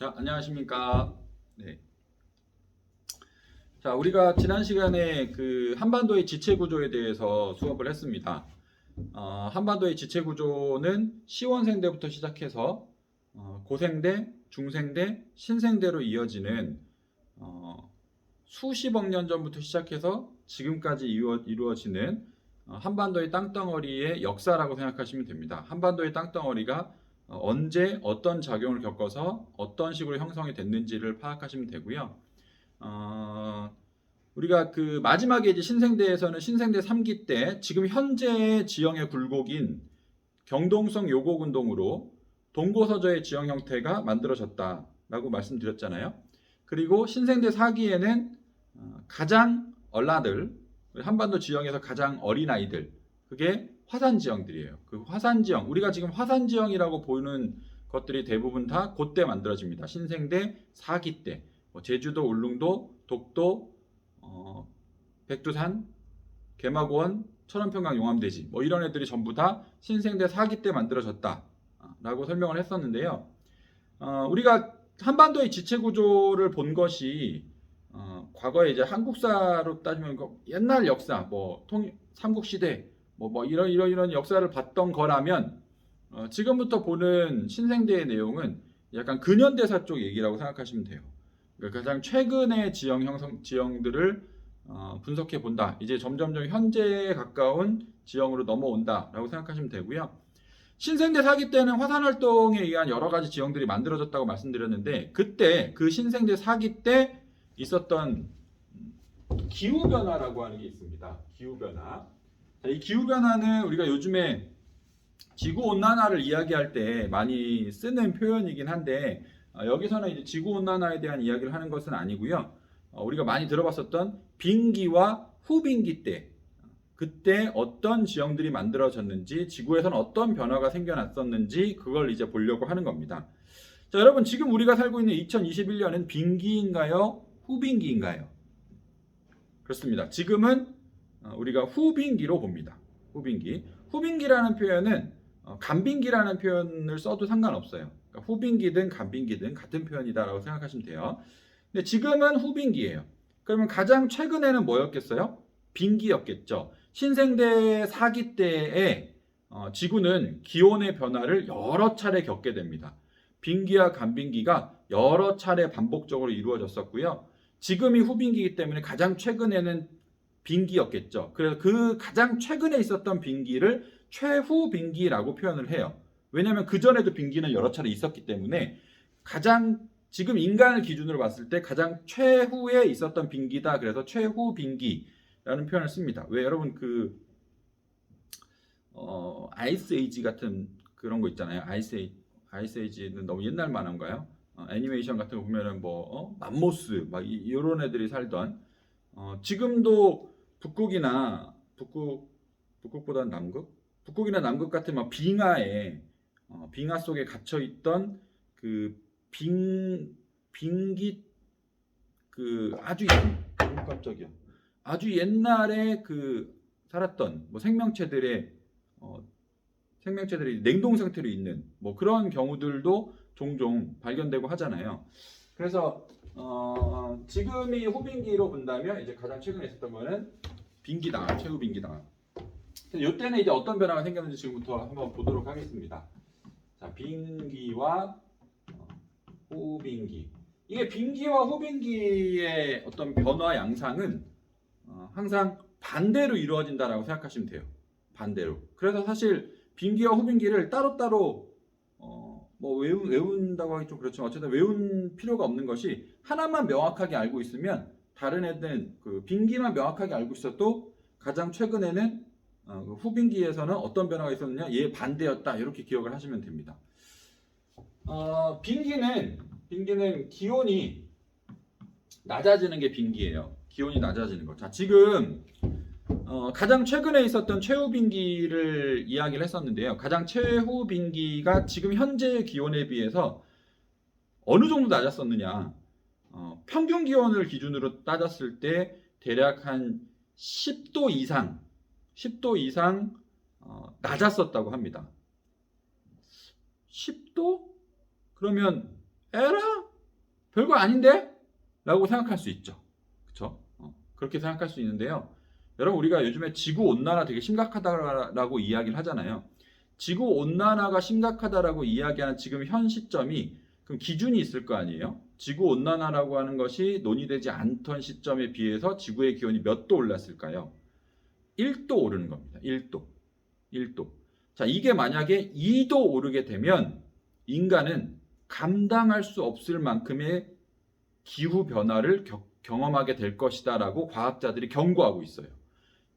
자, 안녕하십니까. 네. 자, 우리가 지난 시간에 그 한반도의 지체 구조에 대해서 수업을 했습니다. 어, 한반도의 지체 구조는 시원생대부터 시작해서 어, 고생대, 중생대, 신생대로 이어지는 어, 수십억 년 전부터 시작해서 지금까지 이루어, 이루어지는 어, 한반도의 땅덩어리의 역사라고 생각하시면 됩니다. 한반도의 땅덩어리가 어, 언제 어떤 작용을 겪어서 어떤 식으로 형성이 됐는지를 파악하시면 되고요. 어, 우리가 그 마지막에 이제 신생대에서는 신생대 3기 때 지금 현재의 지형의 굴곡인 경동성 요곡 운동으로 동고서저의 지형 형태가 만들어졌다라고 말씀드렸잖아요. 그리고 신생대 4기에는 어, 가장 얼라들 한반도 지형에서 가장 어린 아이들 그게 화산 지형들이에요. 그 화산 지형 우리가 지금 화산 지형이라고 보는 것들이 대부분 다 그때 만들어집니다. 신생대 4기 때 뭐 제주도, 울릉도, 독도, 어, 백두산, 개마고원, 천원평강 용암대지 뭐 이런 애들이 전부 다 신생대 4기 때 만들어졌다라고 설명을 했었는데요. 어, 우리가 한반도의 지체 구조를 본 것이 어, 과거에 이제 한국사로 따지면 그 옛날 역사, 뭐 통, 삼국시대, 뭐, 뭐 이런 이런 이런 역사를 봤던 거라면 어, 지금부터 보는 신생대의 내용은 약간 근현대사 쪽 얘기라고 생각하시면 돼요. 그러니까 가장 최근의 지형 형성 지형들을 어, 분석해 본다. 이제 점점점 현재에 가까운 지형으로 넘어온다라고 생각하시면 되고요. 신생대 사기 때는 화산 활동에 의한 여러 가지 지형들이 만들어졌다고 말씀드렸는데 그때 그 신생대 사기 때 있었던 기후 변화라고 하는 게 있습니다. 기후 변화. 자, 이 기후 변화는 우리가 요즘에 지구 온난화를 이야기할 때 많이 쓰는 표현이긴 한데 어, 여기서는 이제 지구 온난화에 대한 이야기를 하는 것은 아니고요. 어, 우리가 많이 들어봤었던 빙기와 후빙기 때 그때 어떤 지형들이 만들어졌는지 지구에서는 어떤 변화가 생겨났었는지 그걸 이제 보려고 하는 겁니다. 자, 여러분 지금 우리가 살고 있는 2021년은 빙기인가요? 후빙기인가요? 그렇습니다. 지금은 어, 우리가 후빙기로 봅니다. 후빙기. 후빙기라는 표현은 어, 간빙기라는 표현을 써도 상관없어요. 그러니까 후빙기든 간빙기든 같은 표현이다라고 생각하시면 돼요. 근데 지금은 후빙기예요. 그러면 가장 최근에는 뭐였겠어요? 빙기였겠죠. 신생대 4기 때에 어, 지구는 기온의 변화를 여러 차례 겪게 됩니다. 빙기와 간빙기가 여러 차례 반복적으로 이루어졌었고요. 지금이 후빙기이기 때문에 가장 최근에는 빙기였겠죠. 그래서 그 가장 최근에 있었던 빙기를 최후 빙기라고 표현을 해요. 왜냐하면 그 전에도 빙기는 여러 차례 있었기 때문에 가장 지금 인간을 기준으로 봤을 때 가장 최후에 있었던 빙기다. 그래서 최후 빙기라는 표현을 씁니다. 왜 여러분 그 어, 아이스 에이지 같은 그런 거 있잖아요. 아이스 에이, 아이스 에이지는 너무 옛날 만화인가요? 어, 애니메이션 같은 거 보면은 뭐 어? 맘모스 막 이, 이런 애들이 살던 어, 지금도 북극이나 북극 북극보다 남극 북극이나 남극 같은 막 빙하에 어, 빙하 속에 갇혀 있던 그 빙 빙기 그 아주 깜짝이야 아주 옛날에 그 살았던 뭐 생명체들의 어, 생명체들이 냉동 상태로 있는 뭐 그런 경우들도 종종 발견되고 하잖아요. 그래서 어, 지금이 호빙기로 본다면 이제 가장 최근에 있었던 거는 빙기다, 최후 빙기다. 이때는 이제 어떤 변화가 생겼는지 지금부터 한번 보도록 하겠습니다. 자, 빙기와 어, 후빙기. 이게 빙기와 후빙기의 어떤 변화 양상은 어, 항상 반대로 이루어진다라고 생각하시면 돼요. 반대로. 그래서 사실 빙기와 후빙기를 따로따로 어, 뭐 외운, 외운다고 하기 좀 그렇지만 어쨌든 외운 필요가 없는 것이 하나만 명확하게 알고 있으면 다른 애들은 그 빙기만 명확하게 알고 있어도 가장 최근에는 어, 그 후빙기에서는 어떤 변화가 있었느냐 얘 반대였다 이렇게 기억을 하시면 됩니다. 어, 빙기는 빙기는 기온이 낮아지는 게 빙기예요. 기온이 낮아지는 거. 자 지금 어, 가장 최근에 있었던 최후 빙기를 이야기를 했었는데요. 가장 최후 빙기가 지금 현재 기온에 비해서 어느 정도 낮았었느냐? 어, 평균 기온을 기준으로 따졌을 때 대략 한 10도 이상, 10도 이상 어, 낮았었다고 합니다. 10도? 그러면 에라 별거 아닌데? 라고 생각할 수 있죠. 그쵸? 어, 그렇게 생각할 수 있는데요. 여러분, 우리가 요즘에 지구 온난화 되게 심각하다라고 이야기를 하잖아요. 지구 온난화가 심각하다라고 이야기하는 지금 현 시점이 그럼 기준이 있을 거 아니에요? 지구 온난화라고 하는 것이 논의되지 않던 시점에 비해서 지구의 기온이 몇 도 올랐을까요? 1도 오르는 겁니다. 1도. 1도. 자, 이게 만약에 2도 오르게 되면 인간은 감당할 수 없을 만큼의 기후 변화를 겨- 경험하게 될 것이다라고 과학자들이 경고하고 있어요.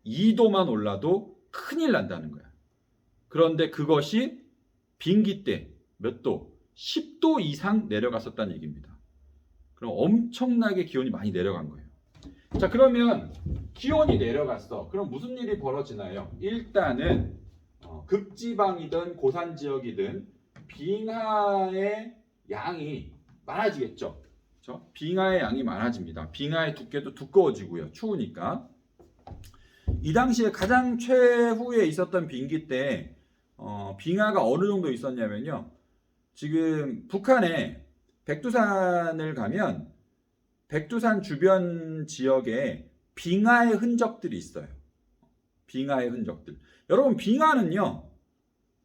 2도만 올라도 큰일 난다는 거야. 그런데 그것이 빙기 때 몇 도? 10도 이상 내려갔었다는 얘기입니다. 그럼 엄청나게 기온이 많이 내려간 거예요. 자, 그러면 기온이 내려갔어. 그럼 무슨 일이 벌어지나요? 일단은 어, 극지방이든 고산 지역이든 빙하의 양이 많아지겠죠. 그렇죠? 빙하의 양이 많아집니다. 빙하의 두께도 두꺼워지고요. 추우니까. 이 당시에 가장 최후에 있었던 빙기 때 어, 빙하가 어느 정도 있었냐면요. 지금 북한에 백두산을 가면 백두산 주변 지역에 빙하의 흔적들이 있어요. 빙하의 흔적들. 여러분 빙하는요.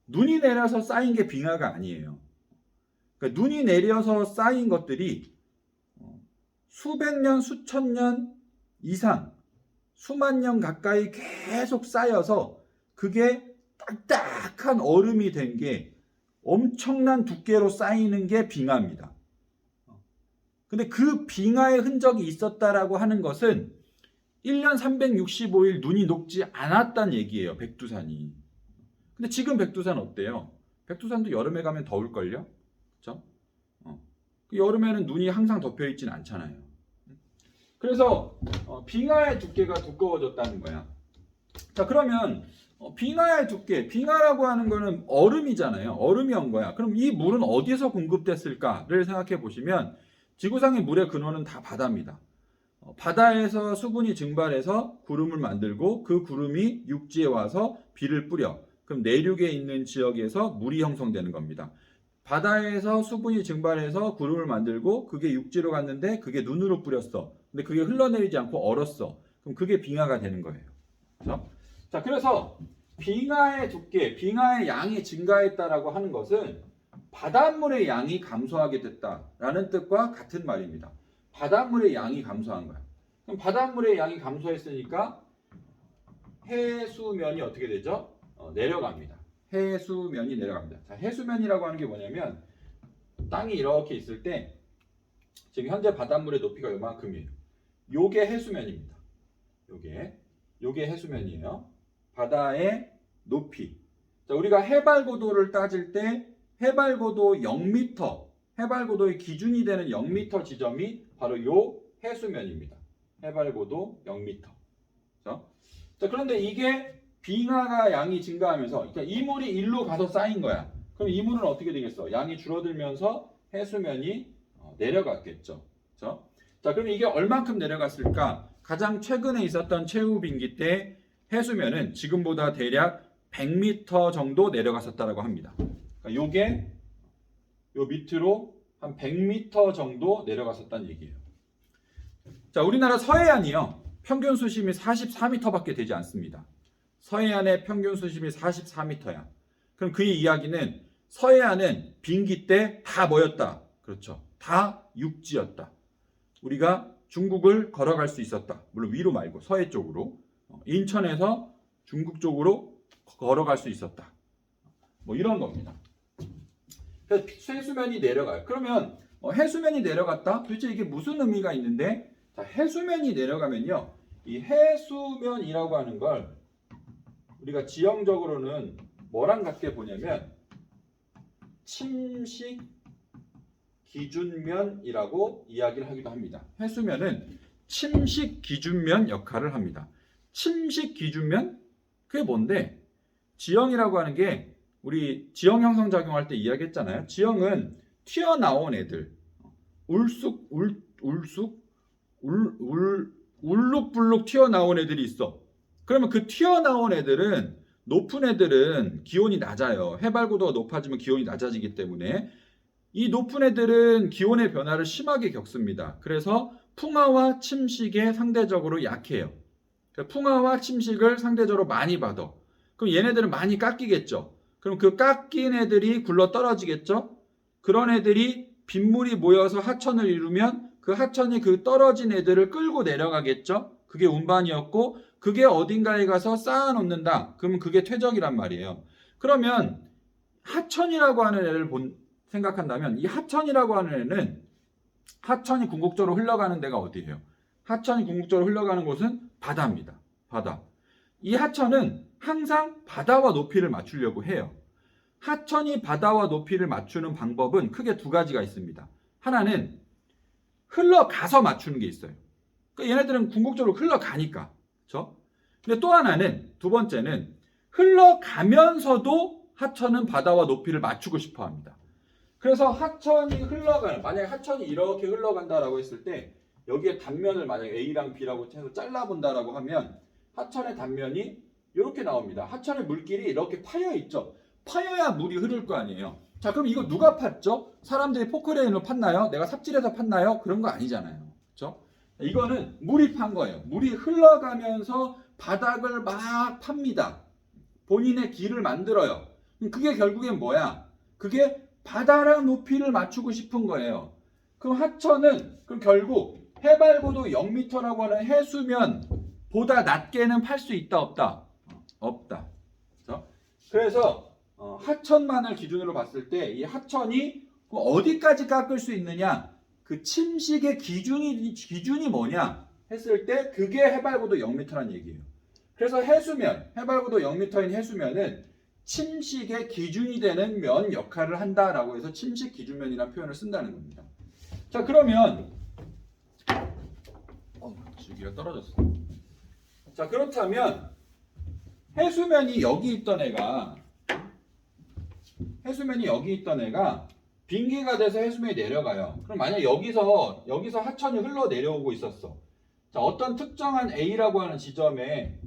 눈이 내려서 쌓인 게 빙하가 아니에요. 그러니까 눈이 내려서 쌓인 것들이 어, 수백 년, 수천 년 이상, 수만 년 가까이 계속 쌓여서 그게 딱딱한 얼음이 된 게 엄청난 두께로 쌓이는 게 빙하입니다. 근데 그 빙하의 흔적이 있었다라고 하는 것은 1년 365일 눈이 녹지 않았단 얘기예요. 백두산이. 근데 지금 백두산 어때요? 백두산도 여름에 가면 더울걸요? 그쵸? 어. 그 여름에는 눈이 항상 덮여 있진 않잖아요. 그래서 어, 빙하의 두께가 두꺼워졌다는 거야. 자, 그러면 어, 빙하의 두께, 빙하라고 하는 거는 얼음이잖아요. 얼음이 온 거야. 그럼 이 물은 어디에서 공급됐을까를 생각해 보시면 지구상의 물의 근원은 다 바다입니다. 어, 바다에서 수분이 증발해서 구름을 만들고 그 구름이 육지에 와서 비를 뿌려. 그럼 내륙에 있는 지역에서 물이 형성되는 겁니다. 바다에서 수분이 증발해서 구름을 만들고 그게 육지로 갔는데 그게 눈으로 뿌렸어. 근데 그게 흘러내리지 않고 얼었어. 그럼 그게 빙하가 되는 거예요. 그렇죠? 자, 그래서 빙하의 두께, 빙하의 양이 증가했다라고 하는 것은 바닷물의 양이 감소하게 됐다라는 뜻과 같은 말입니다. 바닷물의 양이 감소한 거야. 그럼 바닷물의 양이 감소했으니까 해수면이 어떻게 되죠? 어, 내려갑니다. 해수면이 내려갑니다. 자, 해수면이라고 하는 게 뭐냐면 땅이 이렇게 있을 때 지금 현재 바닷물의 높이가 요만큼이에요. 요게 해수면입니다. 요게 요게 해수면이에요. 바다의 높이. 자, 우리가 해발 고도를 따질 때 해발 고도 0m, 해발 고도의 기준이 되는 0m 지점이 바로 요 해수면입니다. 해발 고도 0m. 자, 자, 그런데 이게 빙하가 양이 증가하면서 그러니까 이물이 일로 가서 쌓인 거야. 그럼 이물은 어떻게 되겠어? 양이 줄어들면서 해수면이 어, 내려갔겠죠. 자, 그럼 이게 얼만큼 내려갔을까? 가장 최근에 있었던 최후 빙기 때 해수면은 지금보다 대략 100m 정도 내려갔었다라고 합니다. 그러니까 요게 요 밑으로 한 100m 정도 내려갔었다는 얘기예요. 자, 우리나라 서해안이요. 평균 수심이 44m밖에 되지 않습니다. 서해안의 평균 수심이 44m야. 그럼 그의 이야기는 서해안은 빙기 때 다 뭐였다? 그렇죠. 다 육지였다. 우리가 중국을 걸어갈 수 있었다. 물론 위로 말고 서해 쪽으로. 어, 인천에서 중국 쪽으로 걸어갈 수 있었다. 뭐 이런 겁니다. 그래서 해수면이 내려가요. 그러면 어, 해수면이 내려갔다? 도대체 이게 무슨 의미가 있는데? 자, 해수면이 내려가면요. 이 해수면이라고 하는 걸 우리가 지형적으로는 뭐랑 같게 보냐면 침식 기준면이라고 이야기를 하기도 합니다. 해수면은 침식 기준면 역할을 합니다. 침식 기준면 그게 뭔데? 지형이라고 하는 게 우리 지형 형성 작용할 때 이야기했잖아요. 지형은 튀어나온 애들, 울쑥 울 울쑥 울 울 울룩불룩 튀어나온 애들이 있어. 그러면 그 튀어나온 애들은 높은 애들은 기온이 낮아요. 해발 고도가 높아지면 기온이 낮아지기 때문에 이 높은 애들은 기온의 변화를 심하게 겪습니다. 그래서 풍화와 침식에 상대적으로 약해요. 그러니까 풍화와 침식을 상대적으로 많이 받아. 그럼 얘네들은 많이 깎이겠죠. 그럼 그 깎인 애들이 굴러 떨어지겠죠. 그런 애들이 빗물이 모여서 하천을 이루면 그 하천이 그 떨어진 애들을 끌고 내려가겠죠. 그게 운반이었고 그게 어딘가에 가서 쌓아 놓는다. 그러면 그게 퇴적이란 말이에요. 그러면 하천이라고 하는 애를 본, 생각한다면 이 하천이라고 하는 애는 하천이 궁극적으로 흘러가는 데가 어디예요? 하천이 궁극적으로 흘러가는 곳은 바다입니다. 바다. 이 하천은 항상 바다와 높이를 맞추려고 해요. 하천이 바다와 높이를 맞추는 방법은 크게 두 가지가 있습니다. 하나는 흘러가서 맞추는 게 있어요. 그러니까 얘네들은 궁극적으로 흘러가니까. 그렇죠? 근데 또 하나는 두 번째는 흘러가면서도 하천은 바다와 높이를 맞추고 싶어 합니다. 그래서 하천이 흘러가는 만약에 하천이 이렇게 흘러간다라고 했을 때 여기에 단면을 만약에 A랑 B라고 해서 잘라본다라고 하면 하천의 단면이 이렇게 나옵니다. 하천의 물길이 이렇게 파여 있죠. 파여야 물이 흐를 거 아니에요. 자, 그럼 이거 누가 팠죠? 사람들이 포크레인으로 팠나요? 내가 삽질해서 팠나요? 그런 거 아니잖아요. 그렇죠? 이거는 물이 판 거예요. 물이 흘러가면서 바닥을 막 팝니다. 본인의 길을 만들어요. 그게 결국엔 뭐야? 그게 바다랑 높이를 맞추고 싶은 거예요. 그럼 하천은 그럼 결국 해발고도 0m라고 하는 해수면 보다 낮게는 팔 수 있다 없다? 없다. 그렇죠? 그래서 어, 하천만을 기준으로 봤을 때 이 하천이 어디까지 깎을 수 있느냐? 그 침식의 기준이 기준이 뭐냐? 했을 때 그게 해발고도 0m라는 얘기예요. 그래서 해수면, 해발고도 0m인 해수면은 침식의 기준이 되는 면 역할을 한다라고 해서 침식 기준면이라는 표현을 쓴다는 겁니다. 자, 그러면 어, 주기가 떨어졌어. 자, 그렇다면 해수면이 여기 있던 애가 해수면이 여기 있던 애가 빙기가 돼서 해수면이 내려가요. 그럼 만약 여기서 여기서 하천이 흘러 내려오고 있었어. 자, 어떤 특정한 A라고 하는 지점에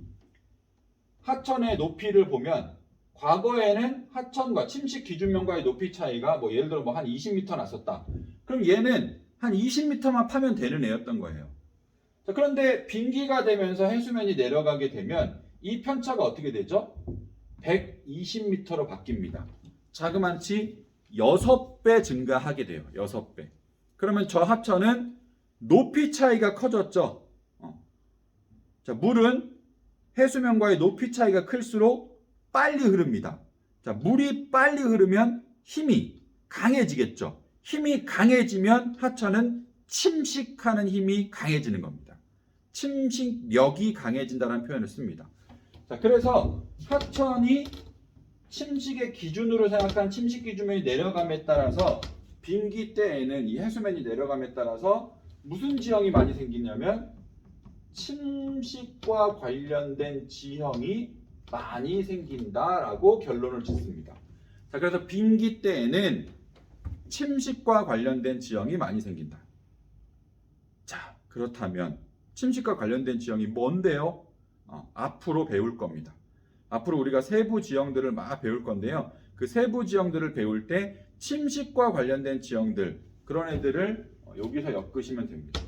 하천의 높이를 보면 과거에는 하천과 침식 기준면과의 높이 차이가 뭐 예를 들어 뭐 한 20m 났었다. 그럼 얘는 한 20m만 파면 되는 애였던 거예요. 자, 그런데 빙기가 되면서 해수면이 내려가게 되면 이 편차가 어떻게 되죠? 120m로 바뀝니다. 자그만치 6배 증가하게 돼요. 6배. 그러면 저 하천은 높이 차이가 커졌죠. 어. 자, 물은 해수면과의 높이 차이가 클수록 빨리 흐릅니다. 자, 물이 빨리 흐르면 힘이 강해지겠죠. 힘이 강해지면 하천은 침식하는 힘이 강해지는 겁니다. 침식력이 강해진다는 표현을 씁니다. 자, 그래서 하천이 침식의 기준으로 생각한 침식 기준면이 내려감에 따라서 빙기 때에는 이 해수면이 내려감에 따라서 무슨 지형이 많이 생기냐면 침식과 관련된 지형이 많이 생긴다라고 결론을 짓습니다. 자, 그래서 빙기 때에는 침식과 관련된 지형이 많이 생긴다. 자, 그렇다면 침식과 관련된 지형이 뭔데요? 어, 앞으로 배울 겁니다. 앞으로 우리가 세부 지형들을 막 배울 건데요. 그 세부 지형들을 배울 때 침식과 관련된 지형들 그런 애들을 어, 여기서 엮으시면 됩니다.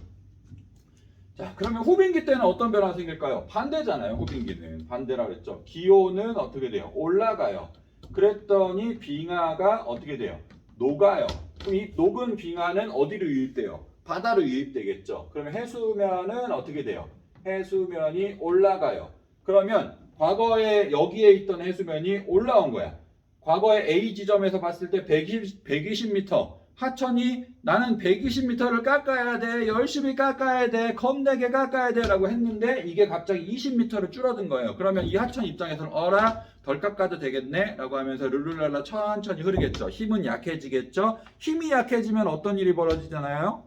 자, 그러면 호빙기 때는 어떤 변화가 생길까요? 반대잖아요. 호빙기는 반대라 그랬죠. 기온은 어떻게 돼요? 올라가요. 그랬더니 빙하가 어떻게 돼요? 녹아요. 그럼 이 녹은 빙하는 어디로 유입돼요? 바다로 유입되겠죠. 그러면 해수면은 어떻게 돼요? 해수면이 올라가요. 그러면 과거에 여기에 있던 해수면이 올라온 거야. 과거에 A 지점에서 봤을 때 120, 120m 하천이 나는 120m를 깎아야 돼 열심히 깎아야 돼 겁내게 깎아야 돼 라고 했는데 이게 갑자기 20m로 줄어든 거예요 그러면 이 하천 입장에서는 어라 덜 깎아도 되겠네 라고 하면서 룰루랄라 천천히 흐르겠죠 힘은 약해지겠죠 힘이 약해지면 어떤 일이 벌어지잖아요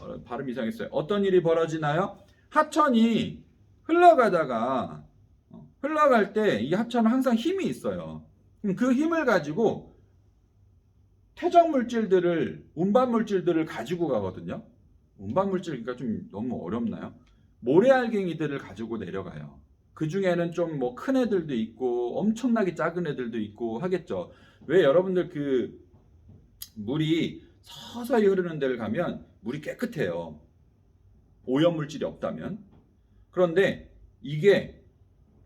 어, 발음 이상했어요 어떤 일이 벌어지나요 하천이 흘러가다가 어, 흘러갈 때 이 하천은 항상 힘이 있어요 그럼 그 힘을 가지고 퇴적 물질들을 운반 물질들을 가지고 가거든요. 운반 물질 그러니까 좀 너무 어렵나요? 모래알갱이들을 가지고 내려가요. 그 중에는 좀 뭐 큰 애들도 있고 엄청나게 작은 애들도 있고 하겠죠. 왜 여러분들 그 물이 서서히 흐르는 데를 가면 물이 깨끗해요. 오염물질이 없다면. 그런데 이게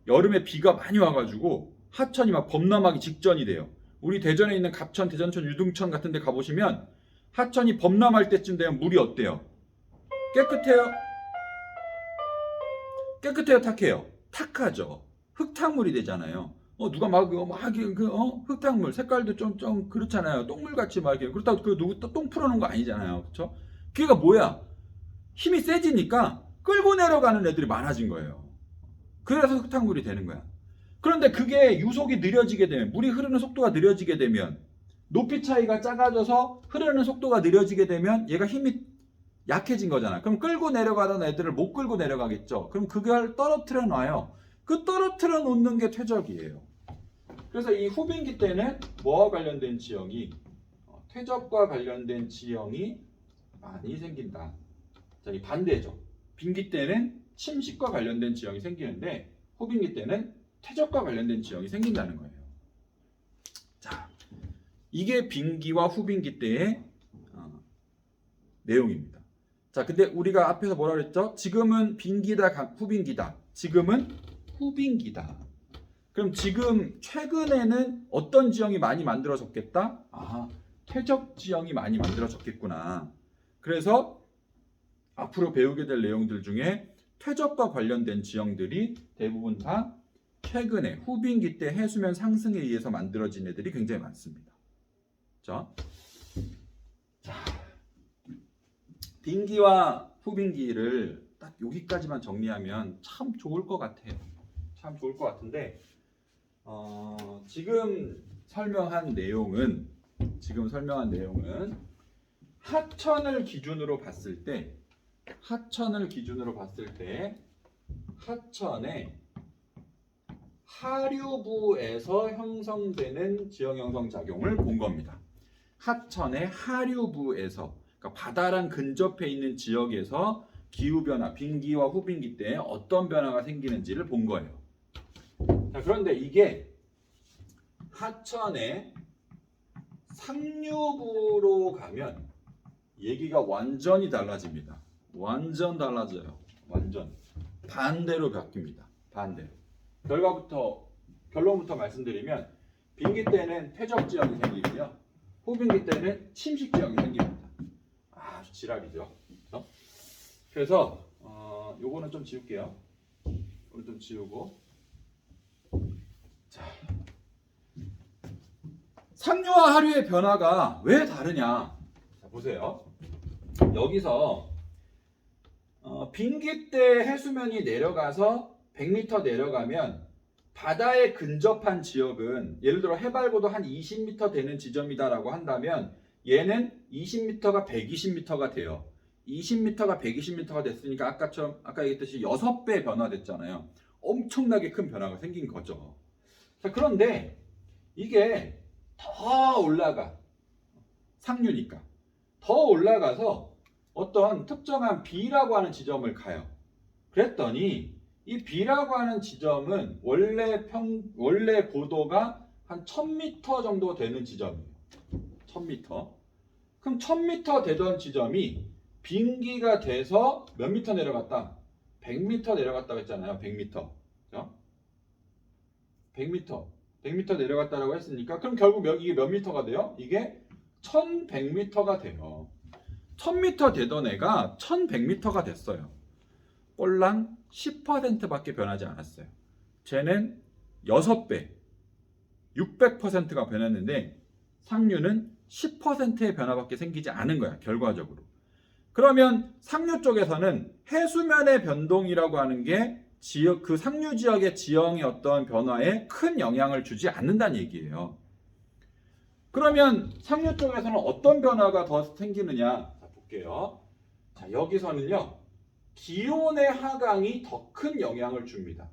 여름에 비가 많이 와가지고 하천이 막 범람하기 직전이 돼요. 우리 대전에 있는 갑천, 대전천, 유등천 같은 데 가보시면 하천이 범람할 때쯤 되면 물이 어때요? 깨끗해요? 깨끗해요? 탁해요? 탁하죠. 흙탕물이 되잖아요. 어 누가 막 이거 막그 어? 흙탕물 색깔도 좀 좀 그렇잖아요. 똥물 같이 막 그렇다고 그 누구 또 똥 풀어놓은 거 아니잖아요. 그렇죠? 그게 뭐야? 힘이 세지니까 끌고 내려가는 애들이 많아진 거예요. 그래서 흙탕물이 되는 거야. 그런데 그게 유속이 느려지게 되면 물이 흐르는 속도가 느려지게 되면 높이 차이가 작아져서 흐르는 속도가 느려지게 되면 얘가 힘이 약해진 거잖아. 그럼 끌고 내려가던 애들을 못 끌고 내려가겠죠. 그럼 그걸 떨어뜨려 놔요. 그 떨어뜨려 놓는 게 퇴적이에요. 그래서 이 후빈기 때는 뭐와 관련된 지형이 어, 퇴적과 관련된 지형이 많이 생긴다. 자, 이 반대죠. 빈기 때는 침식과 관련된 지형이 생기는데 후빈기 때는 퇴적과 관련된 지형이 생긴다는 거예요. 자, 이게 빈기와 후빈기 때의 어, 내용입니다. 자, 근데 우리가 앞에서 뭐라 그랬죠? 지금은 빈기다, 가- 후빈기다. 지금은 후빈기다. 그럼 지금 최근에는 어떤 지형이 많이 만들어졌겠다? 아, 퇴적 지형이 많이 만들어졌겠구나. 그래서 앞으로 배우게 될 내용들 중에 퇴적과 관련된 지형들이 대부분 다 최근에 후빈기 때 해수면 상승에 의해서 만들어진 애들이 굉장히 많습니다. 자, 자, 빈기와 후빈기를 딱 여기까지만 정리하면 참 좋을 것 같아요. 참 좋을 것 같은데 어, 지금 설명한 내용은 지금 설명한 내용은 하천을 기준으로 봤을 때 하천을 기준으로 봤을 때 하천의 하류부에서 형성되는 지형 형성 작용을 본 겁니다. 하천의 하류부에서 그러니까 바다랑 근접해 있는 지역에서 기후 변화, 빈기와 후빈기 때 어떤 변화가 생기는지를 본 거예요. 자, 그런데 이게 하천의 상류부로 가면 얘기가 완전히 달라집니다. 완전 달라져요. 완전 반대로 바뀝니다. 반대로. 결과부터 결론부터 말씀드리면 빈기 때는 퇴적 지역이 생기고요. 후빈기 때는 침식 지역이 생깁니다. 아주 지랄이죠. 그렇죠? 그래서 어, 요거는 좀 지울게요. 오늘 좀 지우고 자 상류와 하류의 변화가 왜 다르냐? 자, 보세요. 여기서 어, 빈기 때 해수면이 내려가서 100m 내려가면 바다에 근접한 지역은 예를 들어 해발고도 한 20m 되는 지점이다라고 한다면 얘는 20m가 120m가 돼요. 20m가 120m가 됐으니까 아까처럼 아까 얘기했듯이 6배 변화됐잖아요. 엄청나게 큰 변화가 생긴 거죠. 자, 그런데 이게 더 올라가. 상류니까. 더 올라가서 어떤 특정한 B라고 하는 지점을 가요. 그랬더니 이 B라고 하는 지점은 원래 평 원래 고도가 한 1000m 정도 되는 지점이에요. 1000m. 그럼 1000m 되던 지점이 빈기가 돼서 몇 미터 내려갔다? 100m 내려갔다고 했잖아요. 100m. 그죠? 100m. 100m 내려갔다라고 했으니까 그럼 결국 몇, 이게 몇 미터가 돼요? 이게 1100m가 돼요. 1000m 되던 애가 1100m가 됐어요. 꼴랑 10%밖에 변하지 않았어요. 쟤는 6배, 600%가 변했는데 상류는 10%의 변화밖에 생기지 않은 거야, 결과적으로. 그러면 상류 쪽에서는 해수면의 변동이라고 하는 게 지역 그 상류 지역의 지형의 어떤 변화에 큰 영향을 주지 않는다는 얘기예요. 그러면 상류 쪽에서는 어떤 변화가 더 생기느냐? 자, 볼게요. 자, 여기서는요. 기온의 하강이 더 큰 영향을 줍니다.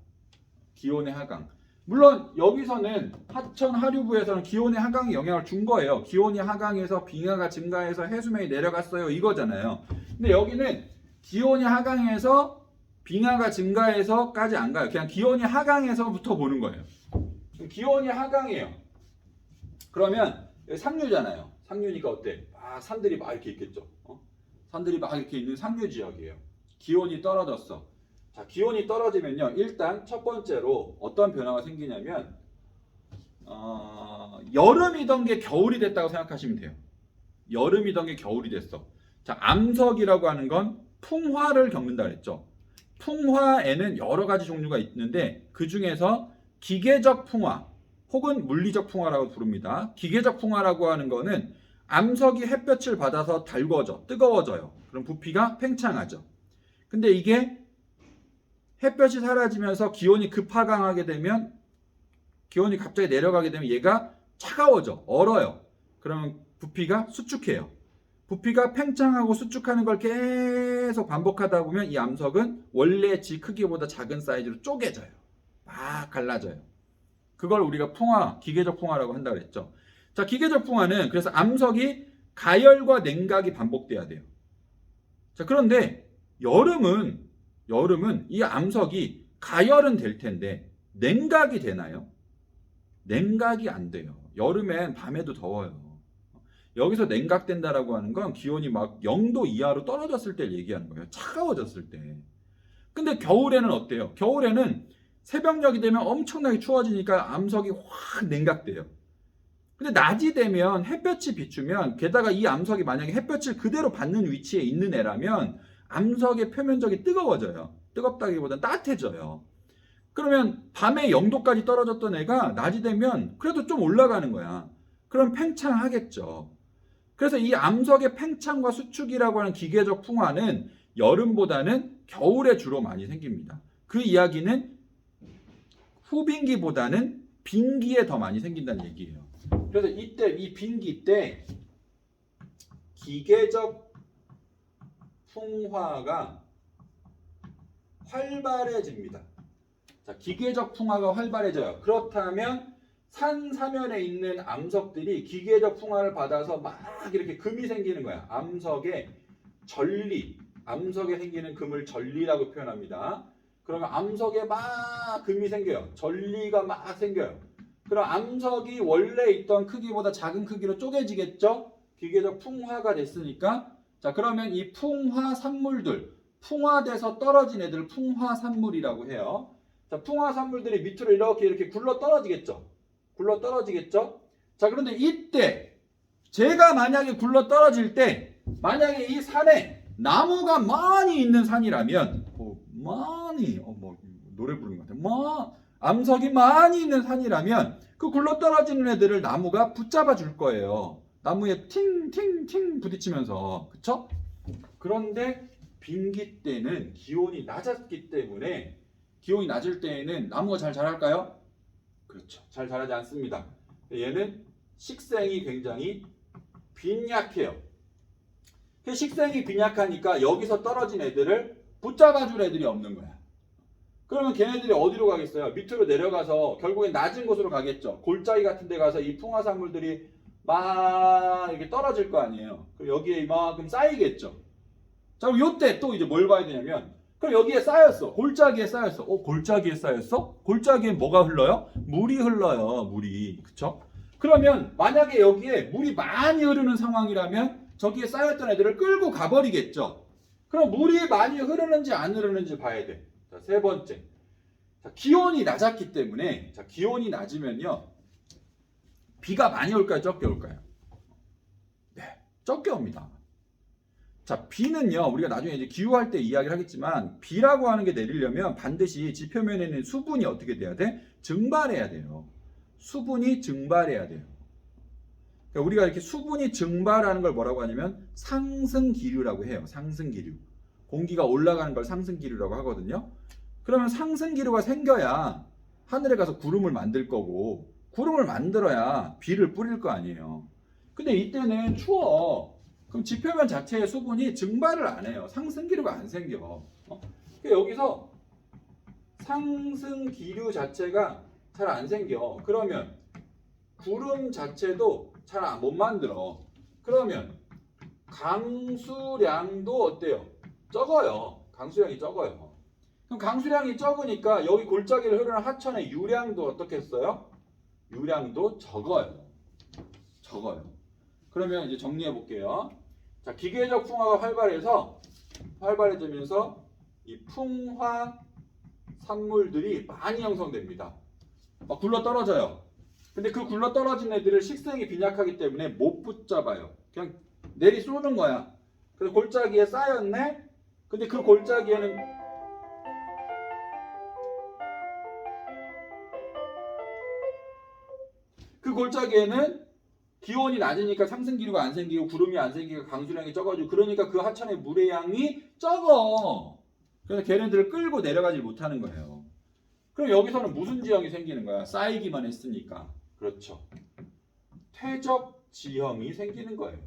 기온의 하강. 물론 여기서는 하천 하류부에서는 기온의 하강이 영향을 준 거예요. 기온이 하강해서 빙하가 증가해서 해수면이 내려갔어요. 이거잖아요. 근데 여기는 기온이 하강해서 빙하가 증가해서까지 안 가요. 그냥 기온이 하강해서부터 보는 거예요. 기온이 하강해요. 그러면 상류잖아요. 상류니까 어때? 막 산들이 막 이렇게 있겠죠. 어? 산들이 막 이렇게 있는 상류 지역이에요. 기온이 떨어졌어. 자, 기온이 떨어지면요. 일단 첫 번째로 어떤 변화가 생기냐면 어, 여름이던 게 겨울이 됐다고 생각하시면 돼요. 여름이던 게 겨울이 됐어. 자, 암석이라고 하는 건 풍화를 겪는다 그랬죠. 풍화에는 여러 가지 종류가 있는데 그 중에서 기계적 풍화 혹은 물리적 풍화라고 부릅니다. 기계적 풍화라고 하는 거는 암석이 햇볕을 받아서 달궈져, 뜨거워져요. 그럼 부피가 팽창하죠. 근데 이게 햇볕이 사라지면서 기온이 급하강하게 되면 기온이 갑자기 내려가게 되면 얘가 차가워져, 얼어요. 그러면 부피가 수축해요. 부피가 팽창하고 수축하는 걸 계속 반복하다 보면 이 암석은 원래 지 크기보다 작은 사이즈로 쪼개져요. 막 갈라져요. 그걸 우리가 풍화, 기계적 풍화라고 한다 그랬죠. 자, 기계적 풍화는 그래서 암석이 가열과 냉각이 반복돼야 돼요. 자, 그런데 여름은 여름은 이 암석이 가열은 될 텐데 냉각이 되나요? 냉각이 안 돼요. 여름엔 밤에도 더워요. 여기서 냉각된다라고 하는 건 기온이 막 0도 이하로 떨어졌을 때 얘기하는 거예요. 차가워졌을 때. 근데 겨울에는 어때요? 겨울에는 새벽녘이 되면 엄청나게 추워지니까 암석이 확 냉각돼요. 근데 낮이 되면 햇볕이 비추면 게다가 이 암석이 만약에 햇볕을 그대로 받는 위치에 있는 애라면 암석의 표면적이 뜨거워져요. 뜨겁다기보다는 따뜻해져요. 그러면 밤에 0도까지 떨어졌던 애가 낮이 되면 그래도 좀 올라가는 거야. 그럼 팽창하겠죠. 그래서 이 암석의 팽창과 수축이라고 하는 기계적 풍화는 여름보다는 겨울에 주로 많이 생깁니다. 그 이야기는 후빙기보다는 빙기에 더 많이 생긴다는 얘기예요. 그래서 이때 이 빙기 때 기계적 풍화가 활발해집니다. 자, 기계적 풍화가 활발해져요. 그렇다면 산 사면에 있는 암석들이 기계적 풍화를 받아서 막 이렇게 금이 생기는 거야. 암석에 전리, 암석에 생기는 금을 전리라고 표현합니다. 그러면 암석에 막 금이 생겨요. 전리가 막 생겨요. 그럼 암석이 원래 있던 크기보다 작은 크기로 쪼개지겠죠? 기계적 풍화가 됐으니까. 자, 그러면 이 풍화 산물들, 풍화돼서 떨어진 애들 풍화 산물이라고 해요. 자, 풍화 산물들이 밑으로 이렇게 이렇게 굴러 떨어지겠죠? 굴러 떨어지겠죠? 자, 그런데 이때 제가 만약에 굴러 떨어질 때 만약에 이 산에 나무가 많이 있는 산이라면 어, 많이 어, 뭐 노래 부르는 것 같아. 뭐 암석이 많이 있는 산이라면 그 굴러 떨어지는 애들을 나무가 붙잡아 줄 거예요. 나무에 팅팅팅 부딪히면서 그쵸? 그런데 빙기 때는 기온이 낮았기 때문에 기온이 낮을 때에는 나무가 잘 자랄까요? 그렇죠. 잘 자라지 않습니다. 얘는 식생이 굉장히 빈약해요. 그 식생이 빈약하니까 여기서 떨어진 애들을 붙잡아줄 애들이 없는 거야. 그러면 걔네들이 어디로 가겠어요? 밑으로 내려가서 결국엔 낮은 곳으로 가겠죠. 골짜기 같은 데 가서 이 풍화산물들이 막 이렇게 떨어질 거 아니에요. 여기에 이만큼 쌓이겠죠. 자, 그럼 요때 또 이제 뭘 봐야 되냐면 그럼 여기에 쌓였어. 골짜기에 쌓였어. 어, 골짜기에 쌓였어? 골짜기에 뭐가 흘러요? 물이 흘러요. 물이. 그쵸? 그러면 만약에 여기에 물이 많이 흐르는 상황이라면 저기에 쌓였던 애들을 끌고 가버리겠죠. 그럼 물이 많이 흐르는지 안 흐르는지 봐야 돼. 자, 세 번째. 자, 기온이 낮았기 때문에 자, 기온이 낮으면요. 비가 많이 올까요? 적게 올까요? 네, 적게 옵니다. 자, 비는요, 우리가 나중에 이제 기후할 때 이야기를 하겠지만, 비라고 하는 게 내리려면 반드시 지표면에 있는 수분이 어떻게 돼야 돼? 증발해야 돼요. 수분이 증발해야 돼요. 그러니까 우리가 이렇게 수분이 증발하는 걸 뭐라고 하냐면 상승 기류라고 해요. 상승 기류. 공기가 올라가는 걸 상승 기류라고 하거든요. 그러면 상승 기류가 생겨야 하늘에 가서 구름을 만들 거고, 구름을 만들어야 비를 뿌릴 거 아니에요. 근데 이때는 추워. 그럼 지표면 자체의 수분이 증발을 안 해요. 상승 기류가 안 생겨. 어? 그러니까 여기서 상승 기류 자체가 잘 안 생겨. 그러면 구름 자체도 잘 못 만들어. 그러면 강수량도 어때요? 적어요. 강수량이 적어요. 그럼 강수량이 적으니까 여기 골짜기를 흐르는 하천의 유량도 어떻겠어요? 유량도 적어요. 적어요. 그러면 이제 정리해 볼게요. 자, 기계적 풍화가 활발해서 활발해지면서 이 풍화 산물들이 많이 형성됩니다. 막 굴러 떨어져요. 근데 그 굴러 떨어진 애들을 식생이 빈약하기 때문에 못 붙잡아요. 그냥 내리 쏘는 거야. 그래서 골짜기에 쌓였네. 근데 그 골짜기에는 그 골짜기에는 기온이 낮으니까 상승 기류가 안 생기고 구름이 안 생기고 강수량이 적어지고 그러니까 그 하천의 물의 양이 적어. 그래서 걔네들을 끌고 내려가지 못하는 거예요. 그럼 여기서는 무슨 지형이 생기는 거야? 쌓이기만 했으니까. 그렇죠. 퇴적 지형이 생기는 거예요.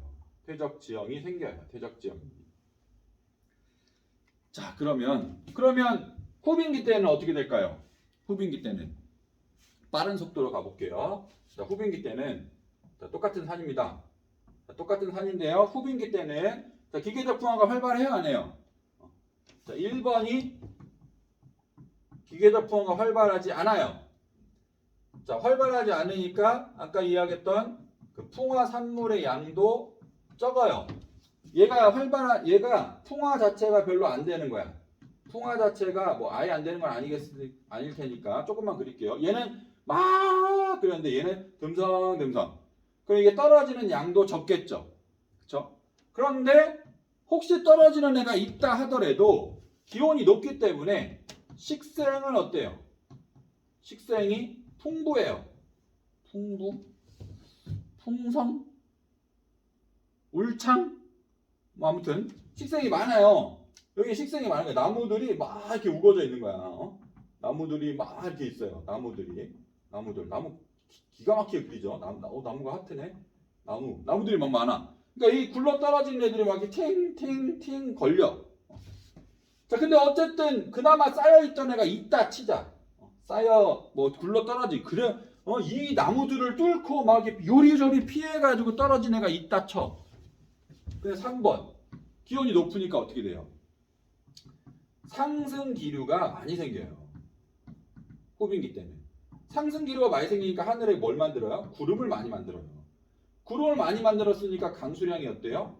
퇴적 지형이 생겨요. 퇴적 지형. 자, 그러면 그러면 후빈기 때는 어떻게 될까요? 후빈기 때는 빠른 속도로 가볼게요. 자, 후빈기 때는 자, 똑같은 산입니다. 자, 똑같은 산인데요. 후빈기 때는 자, 기계적 풍화가 활발해요, 안 해요? 자, 1번이 기계적 풍화가 활발하지 않아요. 자, 활발하지 않으니까 아까 이야기했던 그 풍화 산물의 양도 적어요. 얘가 활발한 얘가 풍화 자체가 별로 안 되는 거야. 풍화 자체가 뭐 아예 안 되는 건 아니겠 아닐 테니까 조금만 그릴게요. 얘는 막 그랬는데 얘는 듬성듬성. 그럼 이게 떨어지는 양도 적겠죠. 그렇죠? 그런데 혹시 떨어지는 애가 있다 하더라도 기온이 높기 때문에 식생은 어때요? 식생이 풍부해요. 풍부? 풍성? 울창? 뭐 아무튼 식생이 많아요. 여기 식생이 많은 거야. 나무들이 막 이렇게 우거져 있는 거야. 어? 나무들이 막 이렇게 있어요. 나무들이. 나무들. 나무 기- 기가 막히게 그리죠. 나무, 어, 나무가 하트네. 나무. 나무들이 막 많아. 그러니까 이 굴러 떨어진 애들이 막 이렇게 팅팅팅 걸려. 자, 근데 어쨌든 그나마 쌓여 있던 애가 있다 치자. 어, 쌓여 뭐 굴러 떨어지. 그래. 어, 이 나무들을 뚫고 막 요리조리 피해 가지고 떨어진 애가 있다 쳐. 그래서 3번. 기온이 높으니까 어떻게 돼요? 상승 기류가 많이 생겨요. 호빙기 때문에. 상승 기류가 많이 생기니까 하늘에 뭘 만들어요? 구름을 많이 만들어요. 구름을 많이 만들었으니까 강수량이 어때요?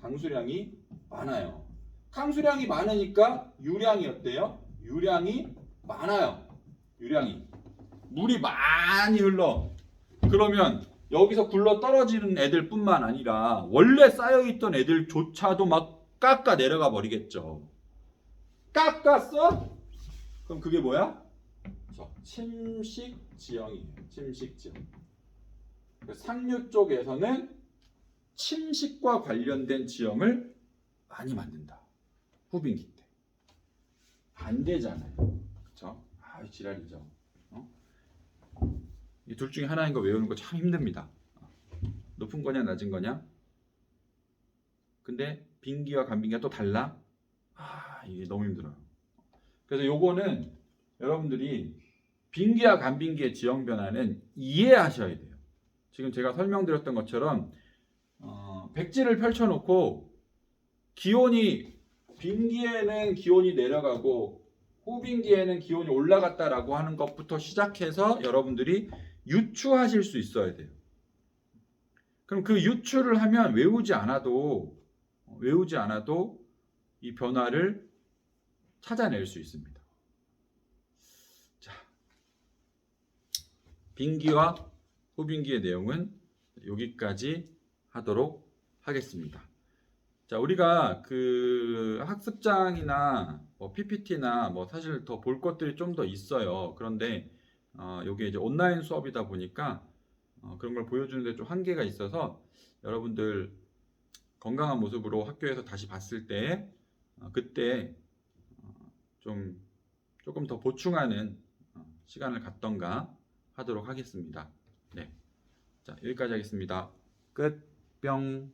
강수량이 많아요. 강수량이 많으니까 유량이 어때요? 유량이 많아요. 유량이. 물이 많이 흘러. 그러면 여기서 굴러 떨어지는 애들뿐만 아니라 원래 쌓여있던 애들조차도 막 깎아 내려가 버리겠죠. 깎았어? 그럼 그게 뭐야? 저 침식 지형이에요. 침식 지형. 상류 쪽에서는 침식과 관련된 지형을 많이 만든다. 후빈기 때. 반대잖아요. 그쵸? 아, 지랄이죠. 어? 이둘 중에 하나인 거 외우는 거 참 힘듭니다. 높은 거냐 낮은 거냐? 근데 빈기와 간빈기가 또 달라? 아 이게 너무 힘들어요. 그래서 요거는 여러분들이 빈기와 간빈기의 지형 변화는 이해하셔야 돼요. 지금 제가 설명드렸던 것처럼 어, 백지를 펼쳐놓고 기온이 빈기에는 기온이 내려가고 후빈기에는 기온이 올라갔다라고 하는 것부터 시작해서 여러분들이 유추하실 수 있어야 돼요. 그럼 그 유추를 하면 외우지 않아도 외우지 않아도 이 변화를 찾아낼 수 있습니다. 자, 빈기와 후빈기의 내용은 여기까지 하도록 하겠습니다. 자, 우리가 그 학습장이나 뭐 PPT나 뭐 사실 더 볼 것들이 좀 더 있어요. 그런데 어, 이게 이제 온라인 수업이다 보니까 어, 그런 걸 보여주는데 좀 한계가 있어서 여러분들 건강한 모습으로 학교에서 다시 봤을 때 어, 그때 어, 좀 조금 더 보충하는 어, 시간을 갖던가 하도록 하겠습니다. 네, 자 여기까지 하겠습니다. 끝. 뿅.